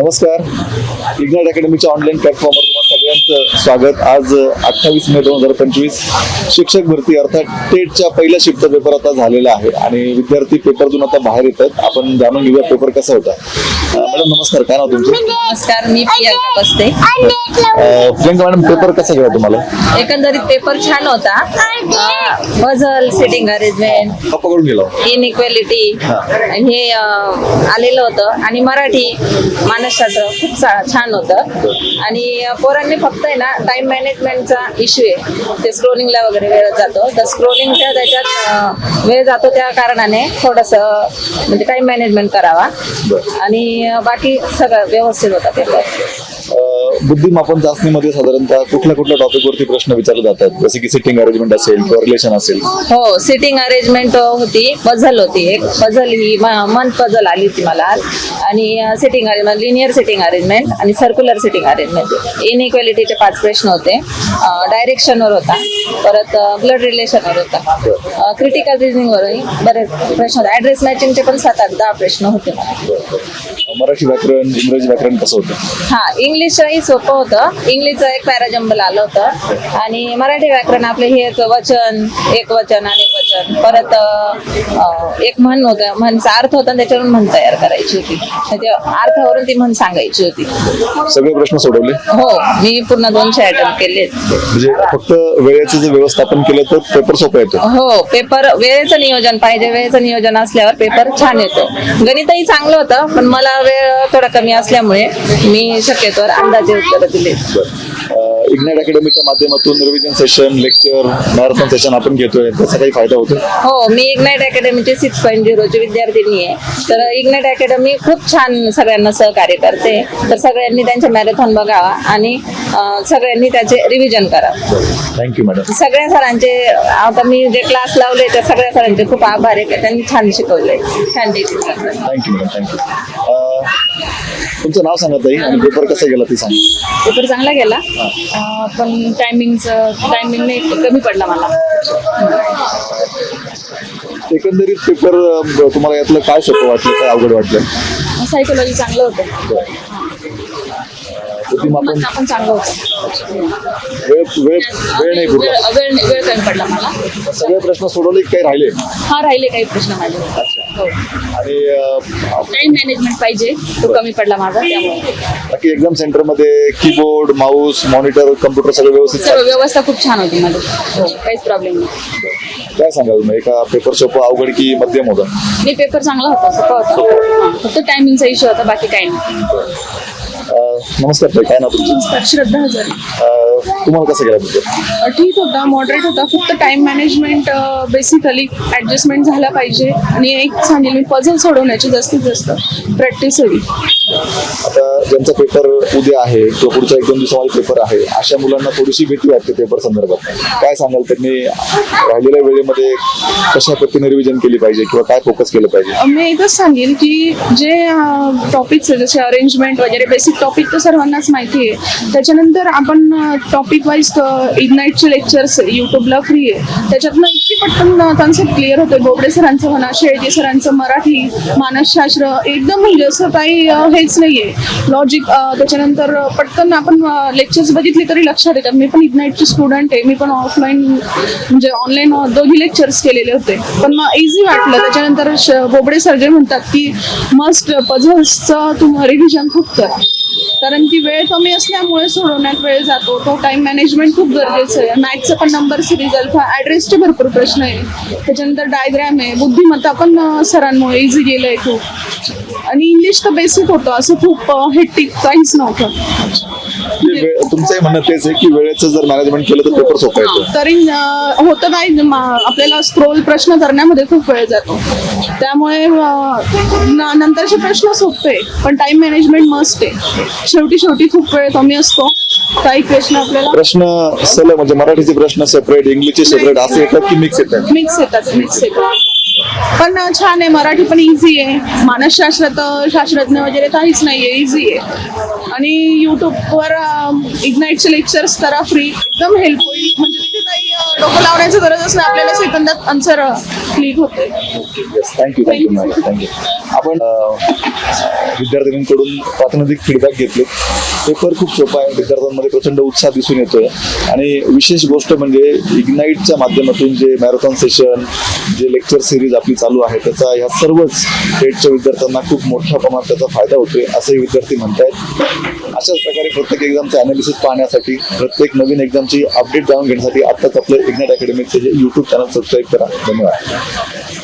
नमस्कार. इग्नाट अकॅडमीच्या ऑनलाईन प्लॅटफॉर्मवर सगळ्यांचं स्वागत. आज अठ्ठावीस मे दोन हजार पंचवीस शिक्षक भरती अर्थात टेटच्या पहिल्या शिफ्टचा पेपर आता झालेला आहे आणि विद्यार्थी पेपरतून आता बाहेर येतात. आपण जाणून घेऊया पेपर कसा होता. मॅडम नमस्कार. काय नाव तुमचं? नमस्कार मी प्रियांका बसते अं, प्रियंका मॅडम पेपर कसा गेला तुम्हाला? एकंदरीत पेपर छान होता. पझल सिटिंग अरेंजमेंट हा पकडून गेला. इनइक्वेलिटी हे. अं, आलेलं होतं. आणि मराठी मानसशास्त्र खूप चा- छान होतं. आणि पोरांनी फक्त आहे ना टाइम मॅनेजमेंटचा इश्यू आहे. ते स्क्रोलिंगला वगैरे वेळ जातो. तर स्क्रोलिंगच्या त्याच्यात वेळ जातो त्या कारणाने थोडंसं म्हणजे टाइम मॅनेजमेंट करावा. आणि बाकी सगळं व्यवस्थित होता. पेपर बुद्धिमापन चाचणीमध्ये साधारणतः कुठल्या कुठल्या टॉपिक वरती प्रश्न विचारले जातात? जसे की सिटिंग अरेंजमेंट असेल किंवा रिलेशन असेल. हो सिटिंग अरेंजमेंट होती. पझल होती एक. पझल ही मन पझल आली होती मला. आणि sitting arrangement linear sitting arrangement आणि सर्क्युलर सिटिंग अरेंजमेंट इनइक्वेलिटीचे पाच प्रश्न होते. डायरेक्शनवर होता. परत ब्लड रिलेशनवर होता. क्रिटिकल रिझनिंगवरही बरेच प्रश्न होते. ऍड्रेस मॅचिंगचे पण सात आठ दहा प्रश्न होते मराठी व्याकरण इंग्रजी व्याकरण कसं होतं? हा सोपं होतं. इंग्लिशचं एक पॅराजंबल आलं होतं. आणि मराठी व्याकरण आपले हे एक वचन एक वचन आणि एक वचन परत अं, एक म्हण होतं म्हणचा अर्थ होता आणि त्याच्यावरून म्हण तयार करायची होती. त्या अर्थावरून ती म्हण सांगायची होती. सगळे प्रश्न सोडवले? हो मी पूर्ण दोनशे अटेम्प्ट केले. म्हणजे फक्त वेळेचं जर व्यवस्थापन केलं तर पेपर सोपा येतो. हो पेपर वेळेचं नियोजन पाहिजे. वेळेचं नियोजन असल्यावर पेपर छान येतो. गणितही चांगलं होतं पण मला वेळ थोडा कमी असल्यामुळे मी शक्यतोवर अंदाजे उत्तर दिले. इग्नाइट अकॅडमीच्या माध्यमातून revision session lecture marathon session आपण घेतोय. त्याचा काही फायदा होतो हो मी इग्नाइट अकॅडमीचे सिक्स पॉईंट झिरोची विद्यार्थिनी आहे. तर इग्नाइट अकॅडमी खूप छान सगळ्यांना सहकार्य करते. तर सगळ्यांनी त्यांच्या मॅरेथॉन बघावा आणि सगळ्यांनी त्याचे रिव्हिजन करावं. थँक्यू मॅडम सगळ्या सरांचे आता मी जे क्लास लावले त्या सगळ्या सरांचे खूप आभार आहे. त्यांनी छान शिकवले छान थँक्यू मॅडम थँक्यू तुमचं नाव सांगा ताई आणि पेपर कसा गेला ते सांगा. पेपर चांगला गेला. अं, पण टायमिंगचं टायमिंग नाही कमी पडला मला. एकंदरीत पेपर अं, तुम्हाला यातलं काय सोपं वाटलं काय अवघड वाटलं? सायकोलॉजी चांगलं होतं. बुद्धिमापन मग आपण चांगलं होतं वेळ वेळ वेळ नाही वेळ पुरला वेळ वेळ कमी पडला मला. सगळे प्रश्न सोडवले की काही राहिले? हा राहिले काही प्रश्न माझे. हो. आणि अं, टाइम मॅनेजमेंट पाहिजे. तो कमी पडला माझा त्यामुळे. बाकी एक्झाम सेंटरमध्ये कीबोर्ड माऊस मॉनिटर कम्प्युटर सगळं व्यवस्थित सर्व व्यवस्था खूप छान होती माझी. हो काहीच प्रॉब्लेम नाही. काय सांगाल मग एका पेपर सोपं अवघड की मध्यम होता? नाही पेपर चांगला होता सोपा होता. हां, फक्त टायमिंगचा इश्यू होता बाकी काही नाही. नमस्कार काय नाव तुमचं? श्रद्धा हजारे. तुम्हाला कसं अ, ठीक होता मॉडरेट होता. फक्त टाइम मॅनेजमेंट बेसिकली ऍडजस्टमेंट झाला पाहिजे. आणि एक सांगेल मी पझल सोडवण्याची जास्तीत जास्त प्रॅक्टिस हवी आता ज्यांचा पेपर उद्या आहे किंवा पुढच्या एक दोन दिवसामध्ये पेपर आहे अशा मुलांना थोडीशी भीती वाटते पेपर संदर्भात. काय सांगाल त्यांनी? राहिलेल्या वेळेमध्ये कशा पद्धतीने रिव्हिजन केली पाहिजे किंवा काय फोकस केलं पाहिजे? मी एकच सांगेल की जे टॉपिक्स जसे अरेंजमेंट वगैरे बेसिक टॉपिक तर सर्वांनाच माहिती आहे. त्याच्यानंतर आपण टॉपिक वाईज इग्नाईटचे लेक्चर्स युट्यूबला फ्री आहे. त्याच्यातनं इतकी पटकन त्यांचं क्लिअर होते बोबडे सरांचं म्हणा शेळके सरांचं मराठी मानसशास्त्र एकदम म्हणजे असं काही हेच नाहीये. लॉजिक त्याच्यानंतर पटकन आपण लेक्चर्स बघितले तरी लक्षात येतात. मी पण इग्नाईटची स्टुडंट आहे. मी पण ऑफलाईन म्हणजे ऑनलाईन दोन्ही लेक्चर्स केलेले होते. पण मग इझी वाटलं. त्याच्यानंतर बोबडे सर जे म्हणतात की मस्ट पझल्सचं तुम्ही रिव्हिजन खूप करा. कारण की वेळ कमी असल्यामुळे सोडवण्यात वेळ जातो. तो टाइम मॅनेजमेंट खूप गरजेचं आहे. मॅथचं पण नंबर सिरीज अल्फा ॲड्रेसचे भरपूर प्रश्न आहे. त्याच्यानंतर डायग्रॅम आहे. बुद्धिमत्ता पण सरांमुळे इझी गेलं आहे खूप. आणि इंग्लिश तर बेसिक होतं. असं खूप हेटिक काहीच नव्हतं. तुमचंही म्हणणं तेच आहे की वेळेचं जर मॅनेजमेंट केलं तर पेपर सोपा येतो. तरी अं, होतं काय आपल्याला स्क्रोल प्रश्न करण्यामध्ये खूप वेळ जातो. त्यामुळे नंतरचे प्रश्न सोपे पण टाइम मॅनेजमेंट मस्ट आहे. शेवटी शेवटी खूप वेळ कमी असतो. काही प्रश्न आपल्याला प्रश्न सलग म्हणजे मराठीचे प्रश्न सेपरेट इंग्लिशचे सेपरेट असे येतात की मिक्स येतात? मिक्स येतात मिक्स येतात. पण छान आहे मराठी पण इझी आहे. मानसशास्त्र तर शास्त्रज्ञ वगैरे काहीच नाही आहे. इझी आहे आणि युट्यूबवर इग्नाईटचे लेक्चर्स करा फ्री एकदम हेल्प होईल म्हणजे डोकं लावण्याची गरजच नाही आपल्याला सेकंदात आन्सर क्लिक होते yes thank you thank you madam thank you आपण विद्यार्थ्यांकडून प्रातिनिधिक फीडबॅक घेतले. पेपर खूप सोपा आहे विद्यार्थ्यांमध्ये प्रचंड उत्साह दिसून येतोय. आणि विशेष गोष्ट म्हणजे इग्नाईटच्या माध्यमातून जे मॅरेथॉन सेशन जे लेक्चर सिरीज आपली चालू आहे त्याचा ह्या सर्वच टेटच्या विद्यार्थ्यांना खूप मोठ्या प्रमाणात त्याचा फायदा होतोय असंही विद्यार्थी म्हणतायत. अशाच प्रकारे प्रत्येक एक्झामचं अनालिसिस पाहण्यासाठी प्रत्येक नवीन एक्झामची अपडेट जाणून घेण्यासाठी आत्ताच आपलं इग्नाईट अकॅडमीचे जे युट्यूब चॅनल सबस्क्राईब करा. धन्यवाद.